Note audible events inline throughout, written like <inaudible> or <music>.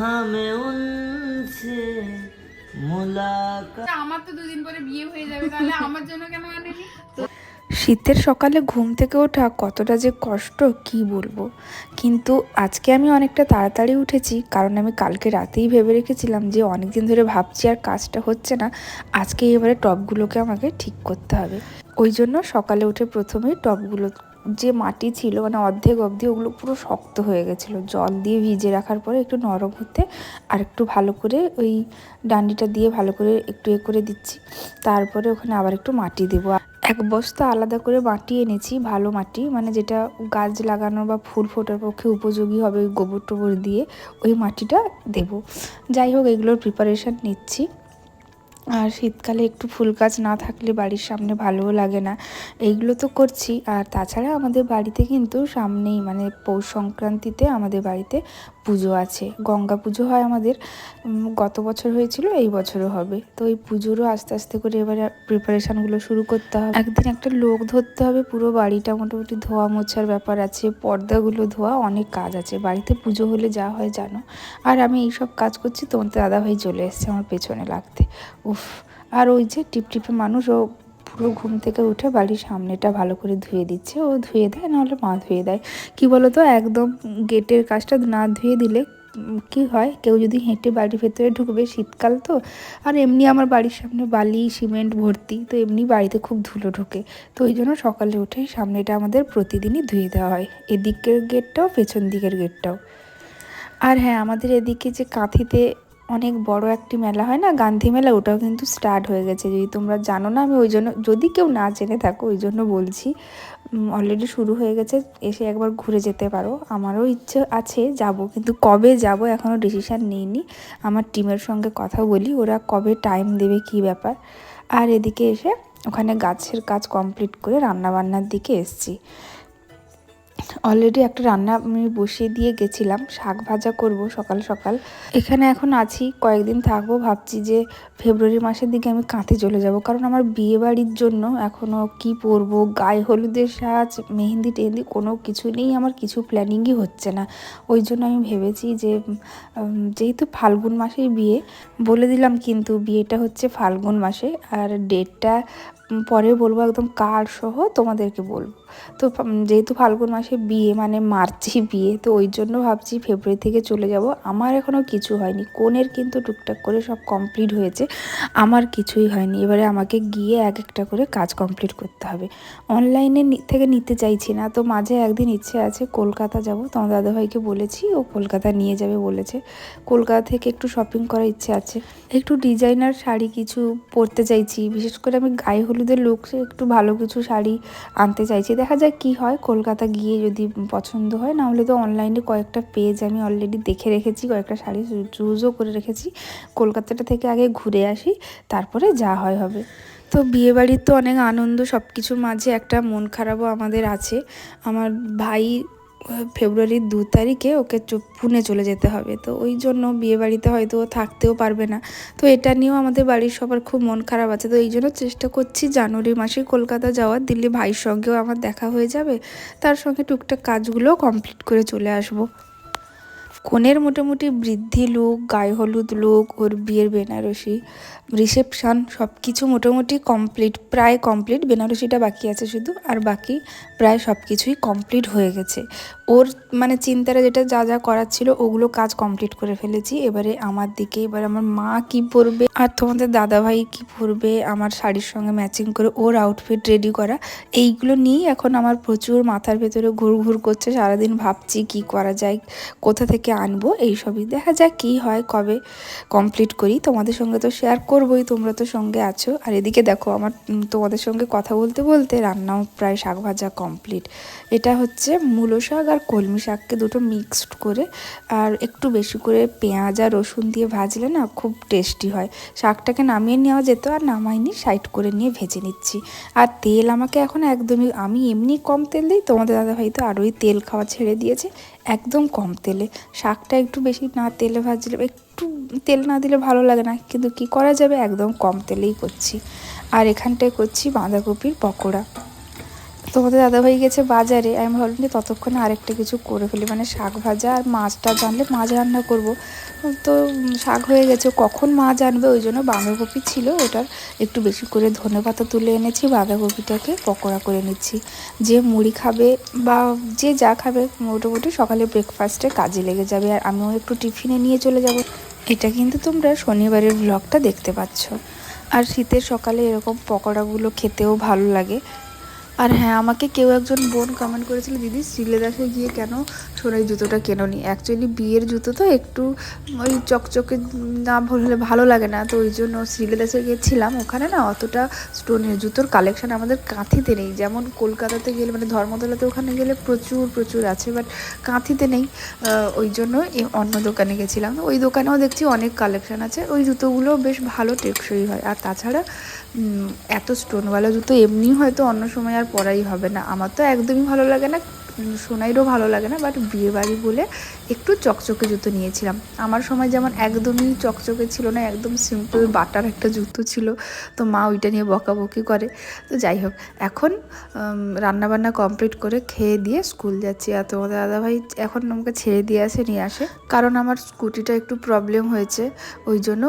हमें उनसे मुलाकात আমার তো দুদিন পরে বিয়ে হয়ে যাবে তাহলে আমার জন্য কেন আনেনি শীতের সকালে ঘুম থেকে ওঠা কতটা যে কষ্ট কি বলবো কিন্তু আজকে আমি অনেকটা তাড়াতাড়ি উঠেছি কারণ আমি কালকে রাতেই ভেবে রেখেছিলাম যে অনেক দিন ধরে ভাবছি আর কাজটা হচ্ছে না আজকে এবারে টবগুলোকে আমাকে ঠিক করতে হবে ওই জন্য সকালে উঠে প্রথমেই টবগুলো যে মাটি ছিল মানে অর্ধেক অবধি ওগুলো পুরো শক্ত হয়ে গেছিল। জল দিয়ে ভিজে রাখার পরে একটু নরম হতে আর একটু ভালো করে ওই ডান্ডিটা দিয়ে ভালো করে একটু এ করে দিচ্ছি। তারপরে ওখানে আবার একটু মাটি দেবো। এক বস্তা আলাদা করে মাটি এনেছি, ভালো মাটি। মানে যেটা গাছ লাগানো বা ফুল ফোটার পক্ষে উপযোগী হবে ওই গোবর টোবর দিয়ে ওই মাটিটা দেব। যাই হোক, এগুলোর প্রিপারেশান নিচ্ছি। আর শীতকালে একটু ফুল গাছ না থাকলে বাড়ির সামনে ভালোও লাগে না। এইগুলো তো করছি। আর তাছাড়া আমাদের বাড়িতে কিন্তু সামনেই মানে পৌষ সংক্রান্তিতে আমাদের বাড়িতে পুজো আছে। গঙ্গা পুজো হয় আমাদের গত বছর হয়েছিল, এই বছরও হবে। তো এই পুজোরও আস্তে আস্তে করে এবারে প্রিপারেশানগুলো শুরু করতে হবে। একদিন একটা লোক ধরতে হবে, পুরো বাড়িটা মোটামুটি ধোয়া মোছার ব্যাপার আছে, পর্দাগুলো ধোয়া, অনেক কাজ আছে। বাড়িতে পুজো হলে যা হয় জানো। আর আমি এইসব কাজ করছি তোমার দাদাভাই চলে এসছে আমার পেছনে লাগতে। উফ, আর ওই যে টিপটিপে মানুষ, ও পুরো ঘুম থেকে উঠে বাড়ির সামনেটা ভালো করে ধুয়ে দিচ্ছে। ও ধুয়ে দেয়, নাহলে মা ধুয়ে দেয়। কি বলো তো একদম গেটের কাজটা না ধুয়ে দিলে কি হয়? কেউ যদি হেঁটে বাড়ির ভেতরে ঢুকবে, শীতকাল তো। আর এমনি আমার বাড়ির সামনে বালি, সিমেন্ট ভর্তি, তো এমনি বাড়িতে খুব ধুলো ঢোকে। তো ওই জন্য সকালে উঠেই সামনেটা আমাদের প্রতিদিনই ধুয়ে দেওয়া হয়। এদিকের গেটটাও, পেছন দিকের গেটটাও। আর হ্যাঁ আমাদের এদিকে যে কাঁথিতে অনেক বড় একটি মেলা হয় না? গান্ধী মেলা, ওটাও কিন্তু স্টার্ট হয়ে গেছে। যদি তোমরা জানো না, আমি ওই জন্য, যদি কেউ না জেনে থাকো, ওই জন্য বলছি অলরেডি শুরু হয়ে গেছে, এসে একবার ঘুরে যেতে পারো। আমারও ইচ্ছে আছে যাব, কিন্তু কবে যাব এখনও ডিসিশান নিইনি। আমার টিমের সঙ্গে কথা বলি, ওরা কবে টাইম দেবে, কি ব্যাপার? আর এদিকে এসে ওখানে গাছের কাজ কমপ্লিট করে রান্নাবান্নার দিকে এসছি। অলরেডি একটা রান্না আমি বসিয়ে দিয়ে গেছিলাম, শাক ভাজা করব সকাল সকাল। এখানে এখন আছি, কয়েকদিন থাকব, ভাবছি যে ফেব্রুয়ারি মাসের দিকে আমি কাঁথে চলে যাব। কারণ আমার বিয়ে বাড়ির জন্য এখনও কি পরবো, গায়ে হলুদের সাজ, মেহেন্দি টেহেন্দি কোনো কিছু নেই, আমার কিছু প্ল্যানিংই হচ্ছে না। ওই জন্য আমি ভেবেছি যে যেহেতু ফাল্গুন মাসেই বিয়ে, বলে দিলাম কিন্তু বিয়েটা হচ্ছে ফাল্গুন মাসে, আর ডেটটা পরে বলব একদম কার সহ তোমাদেরকে বলব। তো যেহেতু ফাল্গুন মাসে বিয়ে মানে মার্চে বিয়ে, তো ওই জন্য ভাবছি ফেব্রুয়ারি থেকে চলে যাব। আমার এখনও কিছু হয়নি। কোনের কিন্তু টুকটাক করে সব কমপ্লিট হয়েছে। আমার কিছুই হয়নি। এবারে আমাকে গিয়ে এক একটা করে কাজ কমপ্লিট করতে হবে। অনলাইনে থেকে নিতে চাইছি না। তো মাঝে একদিন ইচ্ছে আছে কলকাতা যাব। তোমার দাদাভাইকে বলেছি, ও কলকাতা নিয়ে যাবে বলেছে। কলকাতা থেকে একটু শপিং করার ইচ্ছে আছে। একটু ডিজাইনার শাড়ি কিছু পরতে চাইছি। বিশেষ করে আমি গায়ে হলুদের লোক একটু ভালো কিছু শাড়ি আনতে চাইছি। দেখা যাক কি হয়। কলকাতা গিয়ে যদি পছন্দ হয় না হলে তো অনলাইনে কয়েকটা পেজ আমি অলরেডি দেখে রেখেছি, কয়েকটা শাড়ি চুজও করে রেখেছি। কলকাতাটা থেকে আগে ঘুরে আসি, তারপরে যা হয় হবে। তো বিয়েবাড়ির তো অনেক আনন্দ সব কিছুর মাঝে একটা মন খারাপও আমাদের আছে। আমার ভাই ফেব্রুয়ারির দু তারিখে ওকে পুনে চলে যেতে হবে। তো ওই জন্য বিয়েবাড়িতে হয়তো ও থাকতেও পারবে না। তো এটা নিয়েও আমাদের বাড়ির সবার খুব মন খারাপ আছে। তো এই জন্য চেষ্টা করছি জানুয়ারি মাসে কলকাতা যাওয়ার। দিল্লি ভাইয়ের সঙ্গেও আমার দেখা হয়ে যাবে। তার সঙ্গে টুকটাক কাজগুলো কমপ্লিট করে চলে আসব। কনের মোটামুটি বৃদ্ধি লুক, গায়ে হলুদ লুক, ওর বিয়ের বেনারসি, রিসেপশান সব কিছু মোটামুটি কমপ্লিট, প্রায় কমপ্লিট, বেনারসিটা বাকি আছে শুধু, আর বাকি প্রায় সব কিছুই কমপ্লিট হয়ে গেছে। ওর মানে চিন্তাটা যেটা যা যা করার ছিল, ওগুলো কাজ কমপ্লিট করে ফেলেছি। এবারে আমার দিকে, এবার আমার মা কি পরবে, আর তোমাদের দাদাভাই কি পরবে, আমার শাড়ির সঙ্গে ম্যাচিং করে ওর আউটফিট রেডি করা, এইগুলো নিয়েই এখন আমার প্রচুর মাথার ভেতরে ঘুর ঘুর করছে। সারাদিন ভাবছি কি করা যায়, কোথা থেকে আনব এইসবই দেখা যাক কী হয়, কবে কমপ্লিট করি। তোমাদের সঙ্গে তো শেয়ার করবোই, তোমরা তো সঙ্গে আছো। আর এদিকে দেখো, আমার তোমাদের সঙ্গে কথা বলতে বলতে রান্নাও প্রায় শাক ভাজা কমপ্লিট এটা হচ্ছে মূলো শাক আর কলমি শাককে দুটো মিক্সড করে, আর একটু বেশি করে পেঁয়াজ আর রসুন দিয়ে ভাজলে না খুব টেস্টি হয়। শাকটাকে নামিয়ে নেওয়া যেত আর নামাইনি সাইড করে নিয়ে ভেজে নিচ্ছি। আর তেল আমাকে এখন একদমই, আমি এমনি কম তেল দিই, তোমাদের দাদাভাই তো আরোই তেল খাওয়া ছেড়ে দিয়েছে। একদম কম তেলে। শাকটা একটু বেশি না তেলে ভাজলে, একটু তেল না দিলে ভালো লাগে না, কিন্তু কি করা যাবে? একদম কম তেলেই করছি। আর এখানটায় করছি বাঁধাকপির পকোড়া। তোমাদের দাদা দাদাভাই গেছে বাজারে, আমি ভাবলাম যে ততক্ষণে আরেকটা কিছু করে ফেলি। মানে শাক ভাজা আর মাছটা জানলে মাছ রান্না করব। তো শাক হয়ে গেছে, কখন মাছ আনবে ওই জন্য বাঁধাকপি ছিল ওটার একটু বেশি করে ধনে পাতা তুলে এনেছি, বাঁধাকপিটাকে পকোড়া করে নিচ্ছি। যে মুড়ি খাবে বা যে যা খাবে মোটামুটি সকালে ব্রেকফাস্টে কাজে লেগে যাবে। আর আমিও একটু টিফিনে নিয়ে চলে যাব। এটা কিন্তু তোমরা শনিবারের ব্লগটা দেখতে পাচ্ছ। আর শীতের সকালে এরকম পকোড়াগুলো খেতেও ভালো লাগে। আর হ্যাঁ আমাকে কেউ একজন বোন কমেন্ট করেছিল, দিদি শ্রীলেদাসে গিয়ে কেন সোনাই জুতোটা কেননি? অ্যাকচুয়ালি বিয়ের জুতো তো একটু ওই চকচকে না হলে ভালো লাগে না। তো ওই জন্য শ্রীলেদাসে গিয়েছিলাম ওখানে না অতটা স্টোনের জুতোর কালেকশন আমাদের কাঁথিতে নেই। যেমন কলকাতাতে গেলে মানে ধর্মতলাতে ওখানে গেলে প্রচুর প্রচুর আছে বাট কাঁথিতে নেই। ওই জন্য অন্য দোকানে গেছিলাম। ওই দোকানেও দেখছি অনেক কালেকশন আছে। ওই জুতোগুলো বেশ ভালো টেকসই হয়। আর তাছাড়া এত স্টোনওয়ালা জুতো এমনি হয়তো অন্য সময় আর পরাই হবে না। আমার তো একদমই ভালো লাগে না। সোনাইরও ভালো লাগে না বাট বিয়ে বাড়ি বলে একটু চকচকে জুতো নিয়েছিলাম। আমার সময় যেমন একদমই চকচকে ছিল না, একদম সিম্পল বাটার একটা জুতো ছিল, তো মা ওইটা নিয়ে বকাবকি করে। তো যাই হোক, এখন রান্নাবান্না কমপ্লিট করে খেয়ে দিয়ে স্কুল যাচ্ছি। আর তোমাদের দাদাভাই এখন আমাকে ছেড়ে দিয়ে আসে, নিয়ে আসে। কারণ আমার স্কুটিটা একটু প্রবলেম হয়েছে, ওই জন্য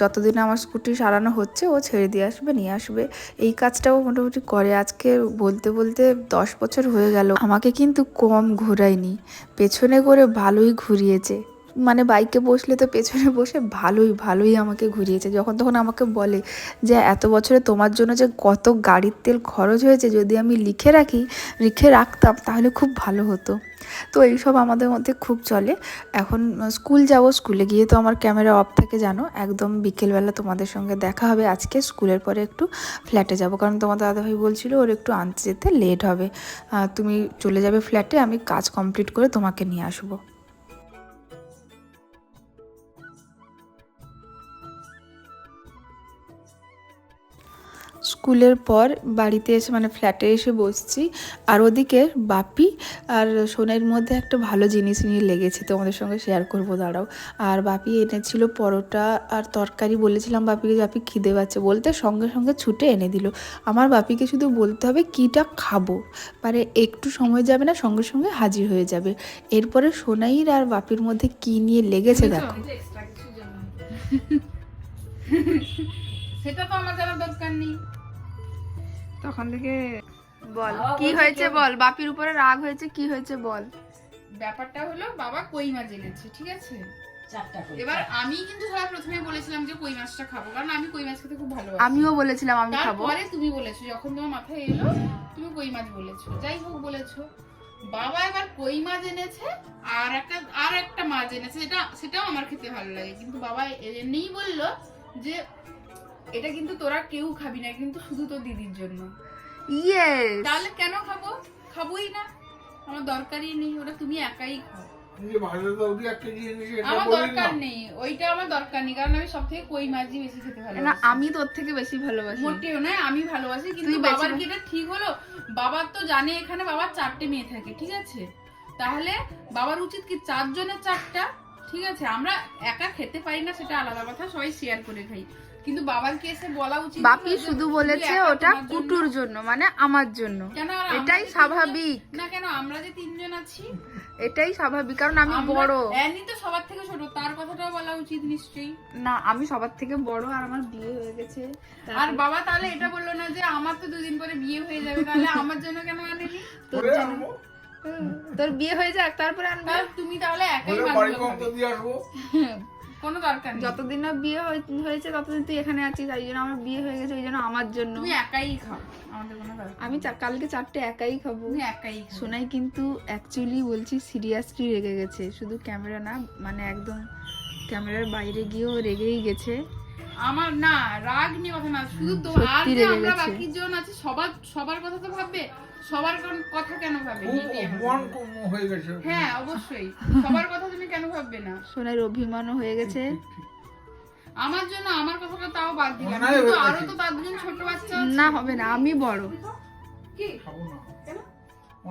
যতদিন আমার স্কুটি সারানো হচ্ছে, ও ছেড়ে দিয়ে আসবে, নিয়ে আসবে। এই কাজটাও মোটামুটি করে। আজকে বলতে বলতে দশ বছর হয়ে গেল। আমাকে কিন্তু কম ঘোরায়নি। পেছনে করে ভালোই ঘুরিয়েছে। মানে বাইকে বসলে তো পেছনে বসে ভালোই ভালোই আমাকে ঘুরিয়েছে। যখন তখন আমাকে বলে যে, এত বছরে তোমার জন্য যে কত গাড়ির তেল খরচ হয়েছে, যদি আমি লিখে রাখি, লিখে রাখতাম, তাহলে খুব ভালো হতো। তো এইসব আমাদের মধ্যে খুব চলে। এখন স্কুল যাব, স্কুলে গিয়ে তো আমার ক্যামেরা অফ থাকে, জানো? একদম বিকেলবেলা তোমাদের সঙ্গে দেখা হবে। আজকে স্কুলের পরে একটু ফ্ল্যাটে যাব, কারণ তোমাদের দাদাভাই বলছিল, ওর একটু আনতে যেতে লেট হবে। তুমি চলে যাবে ফ্ল্যাটে, আমি কাজ কমপ্লিট করে তোমাকে নিয়ে আসব। স্কুলের পর বাড়িতে এসে মানে ফ্ল্যাটে এসে বসছি। আর ওদিকে বাপি আর সোনের মধ্যে একটা ভালো জিনিস নিয়ে লেগেছে তোমাদের সঙ্গে শেয়ার করব দাঁড়াও। আর বাপি এনেছিল পরোটা আর তরকারি বলেছিলাম বাপিকে বাপি খিদে পাচ্ছে বলতে সঙ্গে সঙ্গে ছুটে এনে দিল। আমার বাপিকে শুধু বলতে হবে কীটা খাব মানে একটু সময় যাবে না সঙ্গে সঙ্গে হাজির হয়ে যাবে। এরপরে সোনাইর আর বাপির মধ্যে কি নিয়ে লেগেছে দেখো। <laughs> সেটা তো আমার জানার দরকার নেই। তখন থেকে বল কি হয়েছে বল? বাপির উপরে রাগ হয়েছে কি হয়েছে বল? ব্যাপারটা হলো বাবা কই মাছ এনেছে ঠিক আছে? এবার আমি কিন্তু সবার প্রথমে বলেছিলাম যে কই মাছটা খাব কারণ আমি কই মাছ খেতে খুব ভালোবাসি। আমিও বলেছিলাম আমি খাব। তারপরে তুমি বলেছ যখন তোমার মাথায় এলো তুমি কই মাছ বলেছ। যাই হোক বলেছ। বাবা এবার কই মাছ এনেছে আর একটা আর একটা মাছ এনেছে যেটা সেটাও আমার খেতে ভালো লাগে। কিন্তু বাবা এনেই বলল যে এটা কিন্তু তোরা কেউ খাবি না কিন্তু শুধু তোর দিদির জন্য। ইয়েস তাহলে কেন খাব? খাবোই না। আমার দরকারই নেই ওটা তুমি একাই খাও। যে ভাজা দাউদি একটা জিনিস এটা আমার দরকার নেই ওইটা আমার দরকার নেই কারণ আমি সব থেকে কই মাছই বেশি খেতে না আমি তোর থেকে বেশি ভালোবাসি। মোটেও নয় আমি ভালোবাসি কিন্তু বাবার কি এটা ঠিক হলো বাবার তো জানে এখানে বাবার চারটে মেয়ে থাকে ঠিক আছে? তাহলে বাবার উচিত কি চারজনের চারটা? ঠিক আছে আমরা একা খেতে পারি না সেটা আলাদা কথা সবাই শেয়ার করে খাই। কিন্তু বাবার কি এসে বলা উচিত বাপি শুধু বলেছে ওটা কুটুর জন্য মানে আমার জন্য। কেন এটাই স্বাভাবিক। না কেন আমরা যে তিনজন আছি? এটাই স্বাভাবিক কারণ আমি বড়। অ্যানি তো সবার থেকে ছোট তার কথাটাও বলা উচিত নিশ্চয়ই। না আমি সবার থেকে বড় আর আমার বিয়ে হয়ে গেছে। আর বাবা তাহলে এটা বলল না যে আমার তো দুদিন পরে বিয়ে হয়ে যাবে তাহলে আমার জন্য কেন আনেনি? তোর জন্য- হুম, তোর বিয়ে হয়ে যাক তারপরে আনবে? তুমি তাহলে একাই আসব। <laughs> কোনো দরকার নেই। যতদিন না বিয়ে হয়ে- হয়েছে ততদিন তুই এখানে আছিস তাই জন্য আমার বিয়ে হয়ে গেছে ওই জন্য আমার জন্য। তুমি একাই খাও আমাদের কোনো দরকার আমি কালকে চারটে একাই খাব। তুমি একাই সোনাই কিন্তু অ্যাকচুয়ালি বলছি সিরিয়াসলি রেগে গেছে শুধু ক্যামেরা না মানে একদম ক্যামেরার বাইরে গিয়েও রেগেই গেছে। আমার না রাগ নিয়ে কথা না শুধু তো আর যে আমরা বাকি জন আছে সবার সবার কথা তো ভাববে। সবার কোন- কথা কেন ভাবে হয়ে গেছে। হ্যাঁ অবশ্যই। সবার কথা তুমি কেন ভাববে না? সোনাইয়ের অভিমানও হয়ে গেছে। আমার জন্য আমার কথাটা তাও বাদ দিলাম কিন্তু আরও তো তার দুজন ছোট বাচ্চা না হবে না আমি বড়। কি? খাব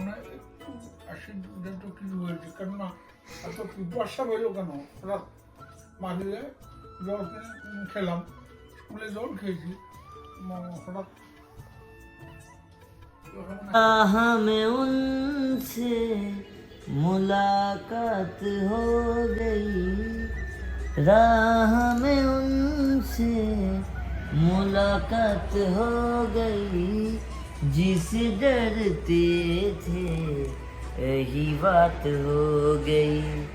না। একটু তো কিছু হয়েছে। কেননা এত পিপাসা বেরো কেন? মাঝে জল খেলাম। স্কুলে জল খেয়েছি। হঠাৎ हमें उनसे मुलाकात हो गई। राह, में उनसे मुलाकात हो गई। जिस डरते थे, यही बात हो गई।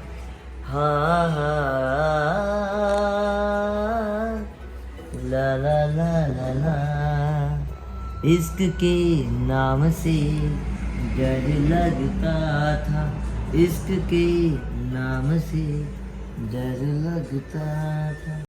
हाँ हाँ इश्क के नाम से डर लगता था। इश्क के नाम से डर लगता था।